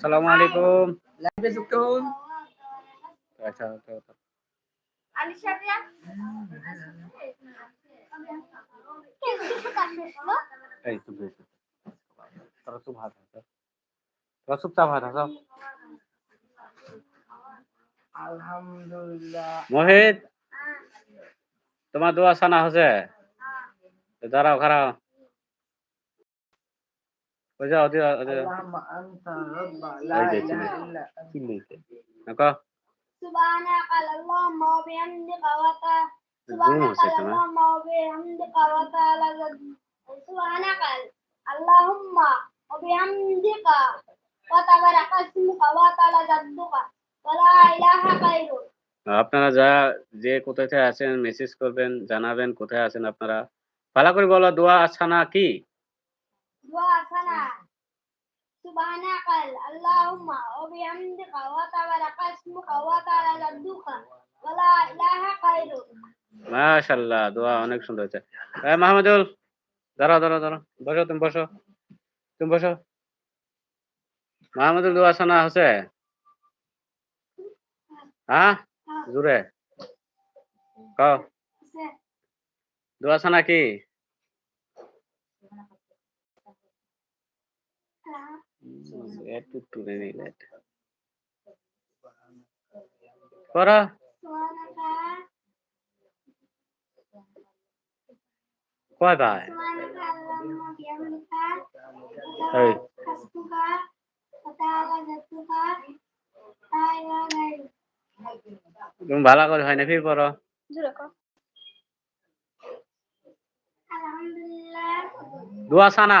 আসসালামু আলাইকুম লাইভে যুক্ত হন। আচ্ছা আচ্ছা, আচ্ছা। এই তো বেশ। তোরা তো ভাত আছে তোরা চুপচাপ ভাত আছে আলহামদুলিল্লাহ। মোহিত তোমার দোয়া সানা হচ্ছে দাঁড়াও খারাও ওই যাও ওই যাও, ওই যাও। আল্লাহুম্মা আনতা রাব্বা লা এই যে, ইলাহা চিল্লি। ইল্লা চিল্লিতে দেখো سبحانك اللهم وبحمدك وتا জুম হচ্ছে سبحانك তোমার اللهم وبحمدك وتعالى جد- سبحانك اللهم وبحمدك وتبارك اسمك وتعالى جدك ولا إله غيرك আপনারা যা যে কোথায় থেকে আছেন মেসেজ করবেন জানাবেন কোথায় আছেন আপনারা ভালো করে বলো দোয়া আছানা কি دعاء سنة سبحانك اللهم وبحمدك وتبارك اسمك وتعالى جدك ولا إله غيرك মাশাল্লাহ দোয়া অনেক সুন্দর হয়েছে এই মাহমুদুল দাঁড়াও দাঁড়াও দাঁড়াও বসো তুমি বসো তুমি বসো মাহমুদুল দোয়া শোনা হচ্ছে হ্যাঁ জুড়ে কও দোয়া শোনা কি where to, to reveal it. করো কয় ভাই তুমি ভালো করে হয় না ফির পড়ো দোয়া সানা।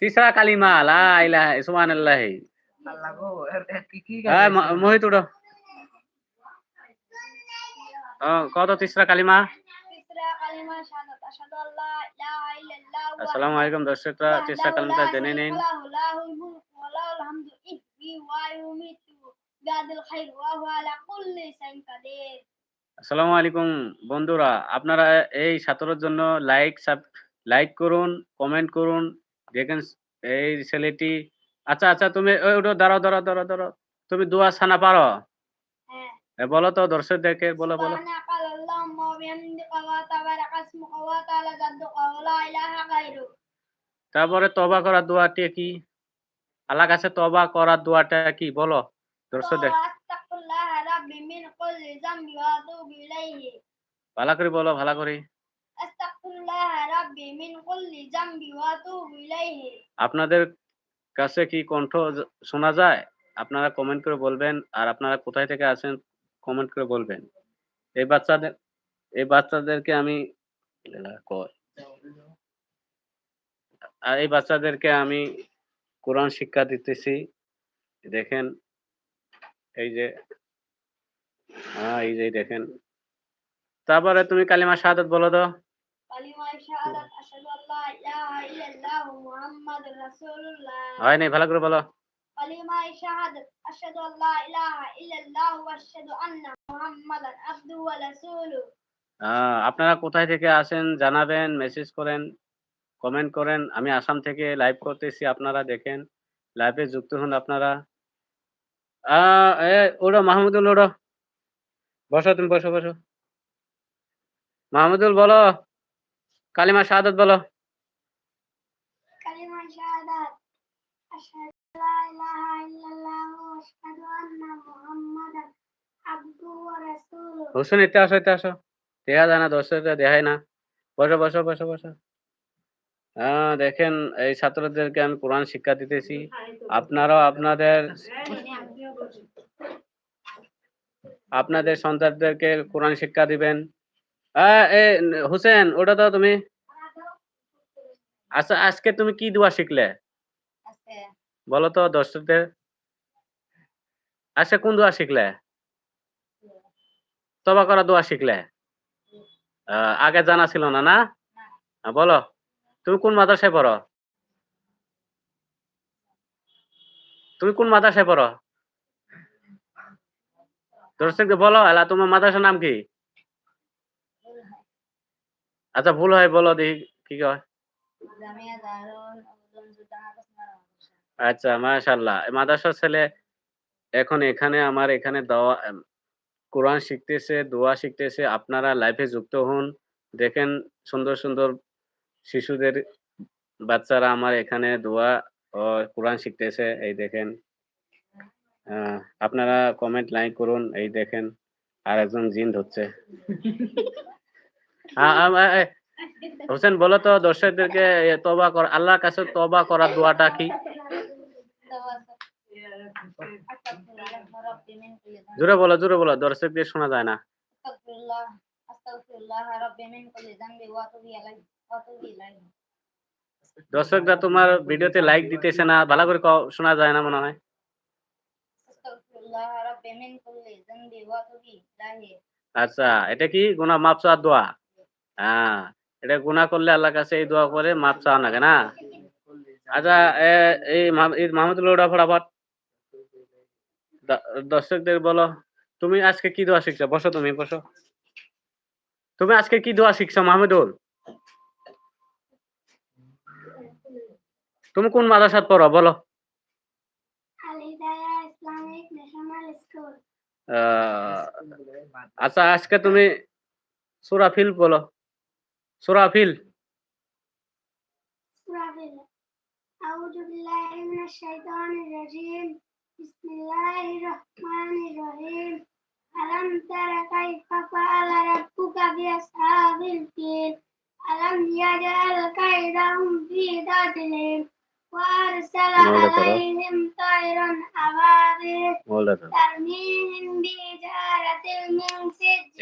তিসরা কালিমা লা ইলাহা সুবহানাল্লাহ আল্লাহ গো কি মোহিত উঠো কত তিসরা কালিমা আসসালামু আলাইকুম দর্শকরা তিসরা কালিমাটা জেনে নিন আসসালামু আলাইকুম বন্ধুরা আপনারা এই ছাত্রের জন্য লাইক সাবস্ক্রাইব লাইক করুন কমেন্ট করুন দেখেন এই ছেলেটি আচ্ছা আচ্ছা তুমি ওটা দাঁড়াও দাঁড়াও দাঁড়াও দাঁড়াও তুমি দোয়া সানা পারো? বলো তো দর্শক দেখে বলো। বলো তারপরে তবা করার দোয়াটা কি? আল্লাহ কাছে তবা করার দোয়াটা কি? বলো দর্শক দেখ ভালো করে বলো ভালো করে। আপনাদের কাছে কি কণ্ঠ শোনা যায়? আপনারা কমেন্ট করে বলবেন আর আপনারা কোথায় থেকে আছেন কমেন্ট করে বলবেন। এই বাচ্চাদের, এই বাচ্চাদেরকে আমি আর এই বাচ্চাদেরকে আমি কোরআন শিক্ষা দিতেছি। দেখেন, এই যে হ্যাঁ এই যে দেখেন। তারপরে তুমি কালিমা শাহাদাত বলো তো। হয় নাই, ভালো করে বলো। আপনারা কোথায় থেকে আসেন, জানাবেন মেসেজ করেন কমেন্ট করেন। আমি আসাম থেকে লাইভ করতেছি, আপনারা দেখেন। লাইভে যুক্ত হন আপনারা। ওড়ো, মাহমুদুল, ওড়ো। বসো, তুমি বসো বসো। মাহমুদুল, বলো। কালিমা শাহাদাত বলো। হুসেন শাহাদাত আশহাদু লা এতে আসো এতে আসো। দেয়া যায় না দর্শকরা দেহাই না। বসো বসো বসো বসো। হ্যাঁ দেখেন এই ছাত্রদেরকে আমি কোরআন শিক্ষা দিতেছি। আপনারাও আপনাদের আপনাদের সন্তানদেরকে কোরআন শিক্ষা দিবেন। হুসেন ওটা তো তুমি। আচ্ছা আজকে তুমি কি দোয়া শিখলে। বলো তো দর্শকদের। আজকে কোন দোয়া শিখলে? তবা করা দোয়া শিখলে? আগে জানা ছিল না না? বলো। তুমি কোন মাদ্রাসায় পড়ো? তুমি কোন মাদ্রাসায় পড়ো? দর্শকদের বলো এলা তোমার মাদ্রাসার নাম কি? আচ্ছা ভুল হয় বলো দেখি কি কয় আচ্ছা মাশাল্লাহ এই মাদ্রাসার ছেলে এখন এখানে আমার এখানে দেওয়া কোরআন শিখতেছে দোয়া শিখতেছে। আপনারা লাইফে যুক্ত হন। দেখেন সুন্দর সুন্দর শিশুদের বাচ্চারা আমার এখানে দোয়া ও কোরআন শিখতেছে। এই দেখেন। আহ, আপনারা কমেন্ট লাইক করুন। এই দেখেন আর একজন জিন ধরছে। হোসেন, বলো তো, দর্শকদেরকে তবা কর, আল্লাহর কাছে তবা করার দোয়াটা কি? জোরে বলো জোরে বলো, দর্শকদের শোনা যায় না। দর্শকরা তোমার ভিডিওতে লাইক দিতেছে না, ভালো করে শোনা যায় না মনে হয়। আচ্ছা এটা কি? গুনা মাপ দোয়া? হ্যাঁ এটা গুনাহ করলে আল্লাহর কাছে এই দোয়া করে মাপ চাওয়া লাগে না? আচ্ছা এই মাহ- এই মাহমুদুল ওটা ফটাফট। দর্শকদের বলো, তুমি আজকে কি দোয়া শিখছো? বসো তুমি বসো। তুমি আজকে কি দোয়া শিখছো মাহমুদুল? তুমি কোন মাদ্রাসাত পড়ো, বলো। আচ্ছা আজকে তুমি সুরাফিল বলো। सुराफिल सुराफिल أعوذ بالله من الشيطان الرجيم بسم الله الرحمن الرحيم ألم تر كيف فعل ربك بأصحاب الفيل ألم يجعل كيدهم في تضليل وأرسل عليهم طيرا أبابيل ترميهم بحجارة من سجيل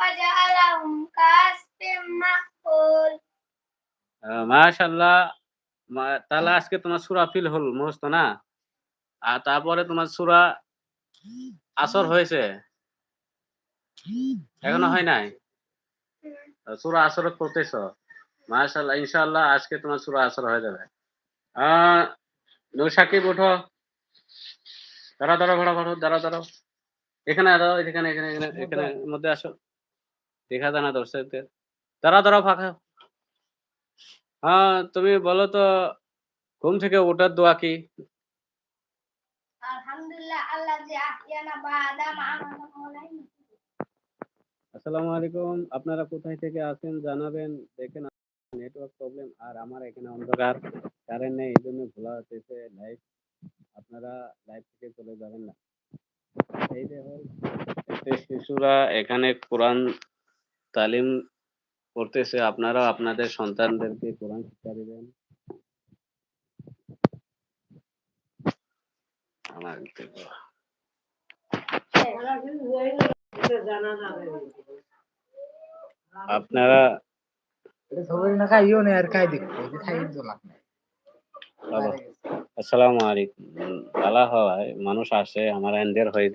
وجعلهم كأس মাশাল্লাহ তাহলে আজকে তোমার সুরা ফিল হল মুহস্ত না? আর তারপরে তোমার সুরা আসর হয়েছে? এখনও হয় নাই? সুরা আসর করতেছ মাশাল ইনশাল্লাহ আজকে তোমার সুরা আসর হয়ে যাবে। আহ সাকিব উঠো দাঁড়া দাঁড়া ভাড়া ঘোড়ো দাঁড়া দাঁড়াও। এখানে দাঁড়াও, এখানে এখানে এখানে এখানে মধ্যে আসো। দেখা দানা দর্শকদের। দাঁড়া দাঁড়াও ফাঁকা। হ্যাঁ তুমি বলো তো ঘুম থেকে ওঠার দোয়া কি? আসসালামু আলাইকুম আপনারা কোথায় থেকে আছেন জানাবেন। দেখেন নেটওয়ার্ক প্রবলেম আর আমার এখানে অন্ধকার কারেন্ট নেই এই জন্য খোলা হতেছে লাইভ। আপনারা লাইভ থেকে চলে যাবেন না। এই একটা শিশুরা এখানে কোরআন তালিম করতেছে আপনারা আপনাদের সন্তানদেরকে কোরআন শিক্ষা দিবেন। আপনারা আসসালামু আলাইকুম। ভালো হয় মানুষ আসে আমার এন্ডের হয়ে